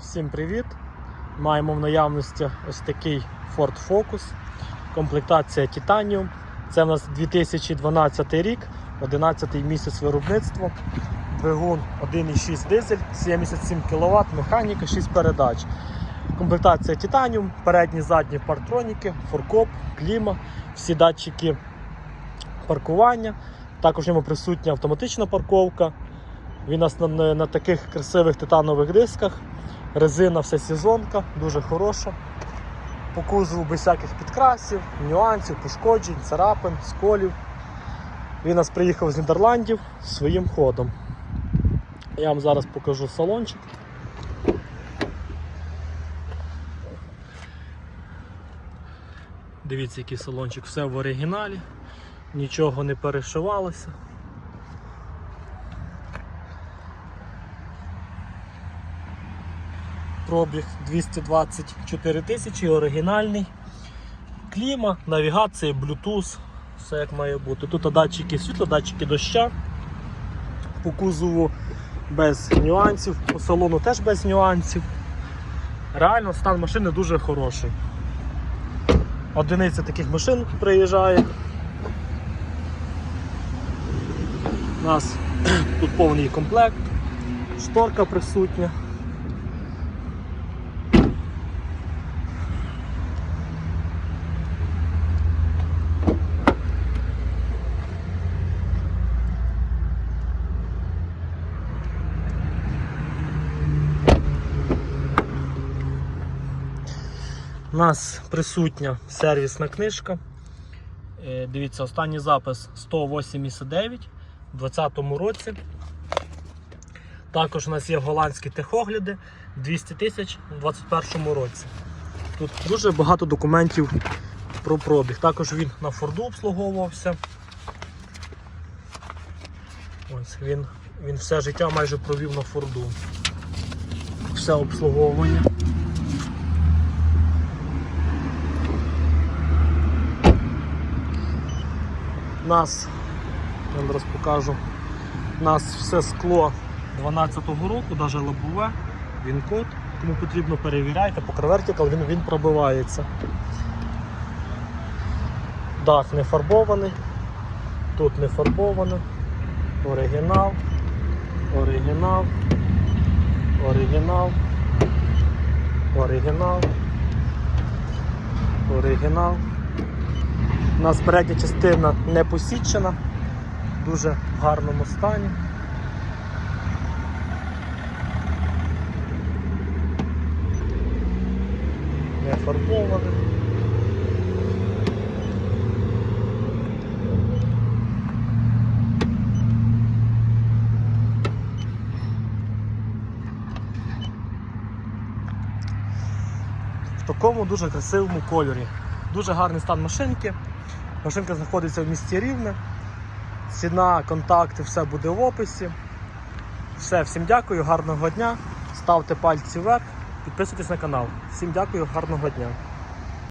Всім привіт! Маємо в наявності ось такий Ford Focus, комплектація Titanium. Це у нас 2012 рік, 11 місяць виробництва. Двигун 1,6 дизель, 77 кВт, механіка, 6 передач. Комплектація Titanium, передні задні партроніки, форкоп, кліма, всі датчики паркування. Також в ньому присутня автоматична парковка. Він у нас на, на, на таких красивих титанових дисках. Резина всесезонка, дуже хороша. По кузову без всяких підкрасів, нюансів, пошкоджень, царапин, сколів. Він нас приїхав з Нідерландів своїм ходом. Я вам зараз покажу салончик. Дивіться, який салончик, все в оригіналі, нічого не перешивалося. Пробіг 224 тисячі, оригінальний. Кліма, навігація, Bluetooth, все як має бути. Тут датчики світла, датчики доща. По кузову без нюансів, по салону теж без нюансів. Реально стан машини дуже хороший. Одиниця таких машин приїжджає. У нас тут повний комплект, шторка присутня. У нас присутня сервісна книжка. Е, Дивіться, останній запис 189 у 2020 році. Також у нас є голландські техогляди 200 тисяч у 2021 році. Тут дуже багато документів про пробіг. Також він на Форду обслуговувався. Ось Він, він все життя майже провів на Форду. Все обслуговування. Нас, я зараз покажу, у нас все скло 12-го року, навіть лобове, він код. Кому потрібно перевіряйте, по Vertical він, він пробивається. Дах не фарбований, тут не фарбовано, оригінал, оригінал, оригінал, оригінал, оригінал. У нас передня частина не посічена, в дуже гарному стані. Не фарбоване. В такому дуже красивому кольорі. Дуже гарний стан машинки. Машинка знаходиться в місті Рівне. Ціна, контакти, все буде в описі. Все, всім дякую, гарного дня. Ставте пальці вверх, підписуйтесь на канал. Всім дякую, гарного дня.